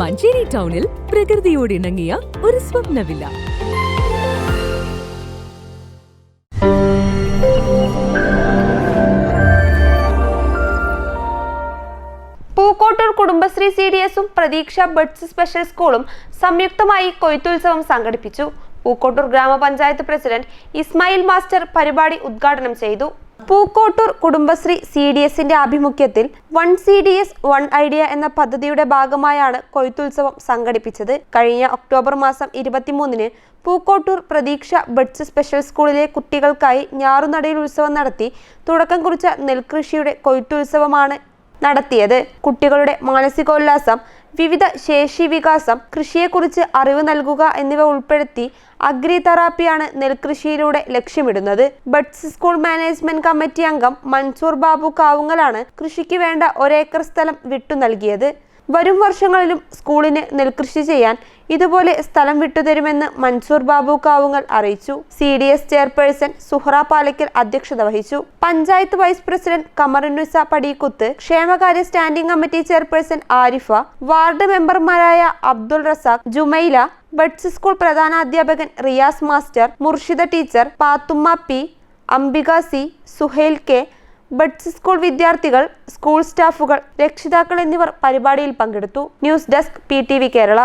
മഞ്ചേരി ടൗണിൽ പ്രകൃതിയോട് ഇണങ്ങിയ ഒരു സ്വപ്നവില്ല. പൂക്കോട്ടൂർ കുടുംബശ്രീ സി ഡി എസും പ്രതീക്ഷ ബഡ്സ് സ്പെഷ്യൽ സ്കൂളും സംയുക്തമായി കൊയ്ത്തുത്സവം സംഘടിപ്പിച്ചു. പൂക്കോട്ടൂർ ഗ്രാമപഞ്ചായത്ത് പ്രസിഡന്റ് ഇസ്മായിൽ മാസ്റ്റർ പരിപാടി ഉദ്ഘാടനം ചെയ്തു. പൂക്കോട്ടൂർ കുടുംബശ്രീ സി ഡി എസിന്റെ ആഭിമുഖ്യത്തിൽ one C D S one idea എന്ന പദ്ധതിയുടെ ഭാഗമായാണ് കൊയ്ത്തുത്സവം സംഘടിപ്പിച്ചത്. കഴിഞ്ഞ ഒക്ടോബർ മാസം ഇരുപത്തിമൂന്നിന് പൂക്കോട്ടൂർ പ്രതീക്ഷ ബഡ്സ് സ്പെഷ്യൽ സ്കൂളിലെ കുട്ടികൾക്കായി ഞാറുനടയിൽ ഉത്സവം നടത്തി. തുടക്കം കുറിച്ച നെൽകൃഷിയുടെ കൊയ്ത്തുത്സവമാണ് നടത്തിയത്. കുട്ടികളുടെ മാനസികോല്ലാസം വിവിധ ശേഷി വികാസം കൃഷിയെക്കുറിച്ച് അറിവ് നൽകുക എന്നിവ ഉൾപ്പെടുത്തി അഗ്രി തെറാപ്പിയാണ് നെൽകൃഷിയിലൂടെ ലക്ഷ്യമിടുന്നത്. ബഡ്സ് സ്കൂൾ മാനേജ്മെന്റ് കമ്മിറ്റി അംഗം മൻസൂർ ബാബു കാവുങ്ങലാണ് കൃഷിക്ക് വേണ്ട ഒരേക്കർ സ്ഥലം വിട്ടു നൽകിയത്. വരും വർഷങ്ങളിലും സ്കൂളിന് നെൽകൃഷി ചെയ്യാൻ ഇതുപോലെ സ്ഥലം വിട്ടുതരുമെന്ന് മൻസൂർ ബാബു കാവുങ്ങൽ അറിയിച്ചു. C D S chairperson Suhra Palakkal അധ്യക്ഷത വഹിച്ചു. പഞ്ചായത്ത് വൈസ് പ്രസിഡന്റ് കമറുന്നുസ പടിക്കുത്ത് ക്ഷേമകാര്യ standing committee chairperson Arifa ward മെമ്പർമാരായ Abdul Razak Jumaila buds school പ്രധാനാധ്യാപകൻ Riyas master Murshida teacher Pathumma P Ambika C Suhail K buds school വിദ്യാർത്ഥികൾ സ്കൂൾ സ്റ്റാഫുകൾ രക്ഷിതാക്കൾ എന്നിവർ പരിപാടിയിൽ പങ്കെടുത്തു. News desk P Kerala.